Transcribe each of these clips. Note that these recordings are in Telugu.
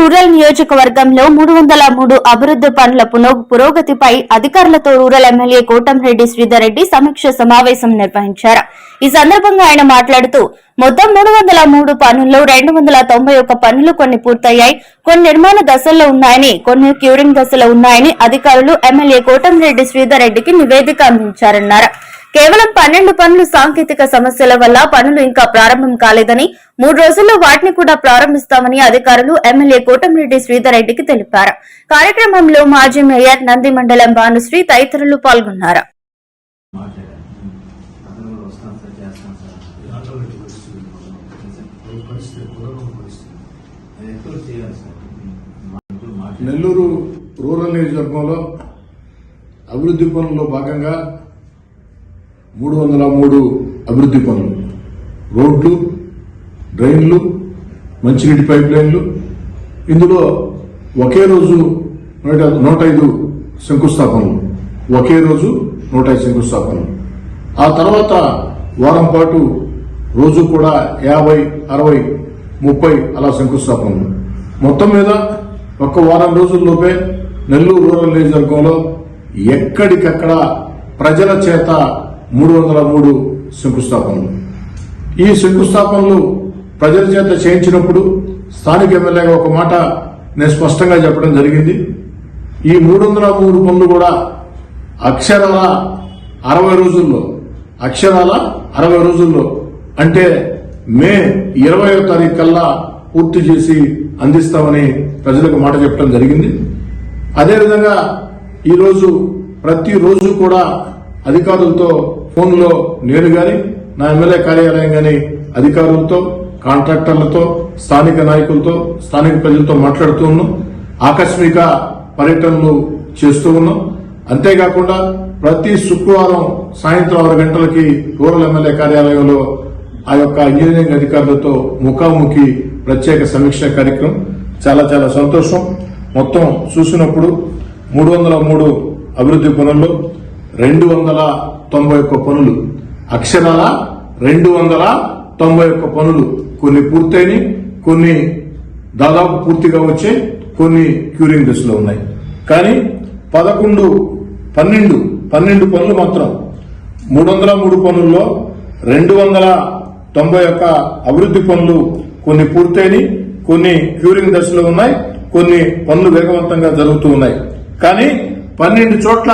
రూరల్ నియోజకవర్గంలో మూడు వందల మూడు అభివృద్ధి పనుల పురోగతిపై అధికారులతో రూరల్ ఎమ్మెల్యే కోటంరెడ్డి శ్రీధర్ రెడ్డి సమీక్ష సమావేశం నిర్వహించారు. ఈ సందర్భంగా ఆయన మాట్లాడుతూ మొత్తం మూడు వందల మూడు పనుల్లో రెండు వందల తొంభై ఒక్క పనులు కొన్ని పూర్తయ్యాయి కొన్ని నిర్మాణ దశల్లో ఉన్నాయని కొన్ని క్యూరింగ్ దశలో ఉన్నాయని అధికారులు ఎమ్మెల్యే కోటంరెడ్డి శ్రీధర్ రెడ్డికి నివేదిక అందించారన్నారు. కేవలం పన్నెండు పనులు సాంకేతిక సమస్యల వల్ల పనులు ఇంకా ప్రారంభం కాలేదని మూడు రోజుల్లో వాటిని కూడా ప్రారంభిస్తామని అధికారులు ఎమ్మెల్యే కోటమిరెడ్డి శ్రీధర్ రెడ్డికి తెలిపారు. కార్యక్రమంలో మాజీ మేయర్ నంది మండలం భానుశ్రీ తదితరులు పాల్గొన్నారు. నెల్లూరు రూరల్ నియోజకవర్గంలో అభివృద్ధి పనుల్లో భాగంగా మూడు వందల మూడు అభివృద్ధి పనులు. రోడ్లు డ్రైన్లు మంచినీటి పైప్ లైన్లు ఇందులో ఒకే రోజు నూట నూట ఐదు శంకుస్థాపనలు. ఒకే రోజు నూట ఐదు శంకుస్థాపనలు. ఆ తర్వాత వారం పాటు రోజు కూడా యాభై అరవై ముప్పై అలా శంకుస్థాపనలు. మొత్తం మీద ఒక్క వారం రోజుల్లోపే నెల్లూరు రూరల్ నియోజకవర్గంలో ఎక్కడికక్కడ ప్రజల చేత మూడు వందల మూడు శంకుస్థాపనలు. ఈ శంకుస్థాపనలు ప్రజల చేత చేయించినప్పుడు స్థానిక ఎమ్మెల్యేగా ఒక మాట నేను స్పష్టంగా చెప్పడం జరిగింది. ఈ మూడు వందల మూడు పనులు కూడా అక్షరాల అరవై రోజుల్లో అక్షరాల అరవై రోజుల్లో అంటే మే ఇరవయో తారీఖు కల్లా పూర్తి చేసి అందిస్తామని ప్రజలకు మాట చెప్పడం జరిగింది. అదేవిధంగా ఈరోజు ప్రతిరోజు కూడా అధికారులతో ఫోన్లో నేను గాని నా ఎమ్మెల్యే కార్యాలయం గాని అధికారులతో కాంట్రాక్టర్లతో స్థానిక నాయకులతో స్థానిక ప్రజలతో మాట్లాడుతూ ఉన్నాం. ఆకస్మిక పర్యటనలు చేస్తూ ఉన్నాం. అంతేకాకుండా ప్రతి శుక్రవారం సాయంత్రం ఆరు గంటలకి రూరల్ ఎమ్మెల్యే కార్యాలయంలో ఆ యొక్క ఇంజనీరింగ్ అధికారులతో ముఖాముఖి ప్రత్యేక సమీక్ష కార్యక్రమం. చాలా చాలా సంతోషం. మొత్తం చూసినప్పుడు మూడు వందల మూడు అభివృద్ధి పనుల్లో రెండు వందల తొంభై ఒక్క పనులు. అక్షరాల రెండు వందల తొంభై ఒక్క పనులు. కొన్ని పూర్తయినాయి కొన్ని దాదాపు పూర్తిగా వచ్చాయి కొన్ని క్యూరింగ్ దశలో ఉన్నాయి. కానీ పదకొండు పన్నెండు పన్నెండు పనులు మాత్రం మూడు వందల మూడు పనుల్లో రెండు వందల తొంభై ఒక్క అభివృద్ధి పనులు కొన్ని పూర్తయినాయి కొన్ని క్యూరింగ్ దశలో ఉన్నాయి కొన్ని పనులు వేగవంతంగా జరుగుతూ ఉన్నాయి. కానీ పన్నెండు చోట్ల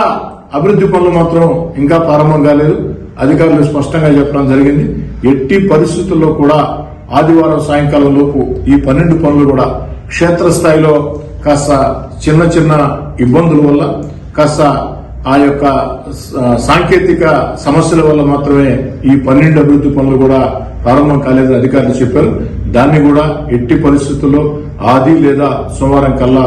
అభివృద్ధి పనులు మాత్రం ఇంకా ప్రారంభం కాలేదు. అధికారులు స్పష్టంగా చెప్పడం జరిగింది. ఎట్టి పరిస్థితుల్లో కూడా ఆదివారం సాయంకాలం లోపు ఈ పన్నెండు పనులు కూడా క్షేత్రస్థాయిలో కాస్త చిన్న చిన్న ఇబ్బందుల వల్ల కాస్త ఆ యొక్క సాంకేతిక సమస్యల వల్ల మాత్రమే ఈ పన్నెండు అభివృద్ధి పనులు కూడా ప్రారంభం కాలేదని అధికారులు చెప్పారు. దాన్ని కూడా ఎట్టి పరిస్థితుల్లో ఆది లేదా సోమవారం కల్లా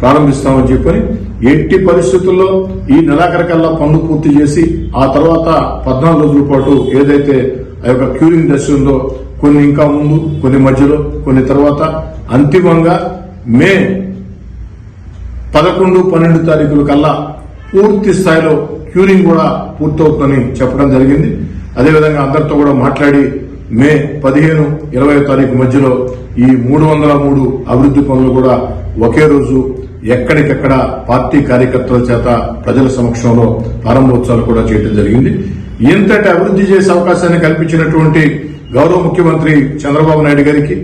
ప్రారంభిస్తామని చెప్పని ఎట్టి పరిస్థితుల్లో ఈ నెలాఖరు కల్లా పనులు పూర్తి చేసి ఆ తర్వాత పద్నాలుగు రోజుల పాటు ఏదైతే ఆ యొక్క క్యూరింగ్ దశ ఉందో కొన్ని ఇంకా ముందు కొన్ని మధ్యలో కొన్ని తర్వాత అంతిమంగా మే పదకొండు పన్నెండు తారీఖుల కల్లా పూర్తి స్థాయిలో క్యూరింగ్ కూడా పూర్తవుతుందని చెప్పడం జరిగింది. అదేవిధంగా అందరితో కూడా మాట్లాడి మే పదిహేను ఇరవై తారీఖు మధ్యలో ఈ మూడు వందల మూడు అభివృద్ధి పనులు కూడా ఒకే రోజు ఎక్కడికెక్కడ పార్టీ కార్యకర్తల చేత ప్రజల సమక్షంలో ప్రారంభోత్సవాలు కూడా చేయడం జరిగింది. ఇంతటి అభివృద్ధి చేసే అవకాశాన్ని కల్పించినటువంటి గౌరవ ముఖ్యమంత్రి చంద్రబాబు నాయుడు గారికి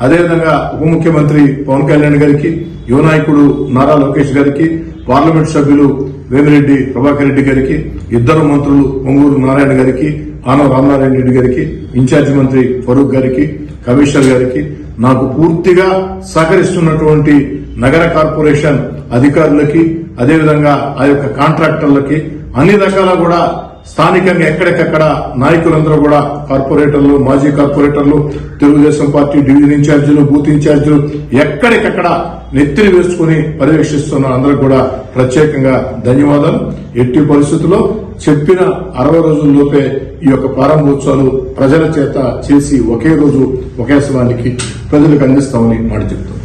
అదేవిధంగా ఉప ముఖ్యమంత్రి పవన్ కళ్యాణ్ గారికి యువ నాయకుడు నారా లోకేష్ గారికి పార్లమెంట్ సభ్యులు వేమిరెడ్డి ప్రభాకర్ రెడ్డి గారికి ఇద్దరు మంత్రులు పొంగూరు నారాయణ గారికి ఆనవ రామనారాయణ రెడ్డి గారికి ఇన్ఛార్జి మంత్రి ఫరూక్ గారికి కమిషనర్ గారికి నాకు పూర్తిగా సహకరిస్తున్నటువంటి నగర కార్పొరేషన్ అధికారులకి అదేవిధంగా ఆ యొక్క కాంట్రాక్టర్లకి అన్ని రకాల కూడా స్థానికంగా ఎక్కడికక్కడ నాయకులందరూ కూడా కార్పొరేటర్లు మాజీ కార్పొరేటర్లు తెలుగుదేశం పార్టీ డివిజన్ ఇన్ఛార్జీలు బూత్ ఇన్ఛార్జీలు ఎక్కడికక్కడ నెత్తిని వేసుకుని పర్యవేక్షిస్తున్న అందరూ కూడా ప్రత్యేకంగా ధన్యవాదాలు. ఎట్టి పరిస్థితుల్లో చెప్పిన అరవై రోజుల్లోపే ఈ యొక్క ప్రారంభోత్సవాలు ప్రజల చేత చేసి ఒకే రోజు ఒకే సమయానికి ప్రజలకు అందిస్తామని మాట చెప్తున్నాను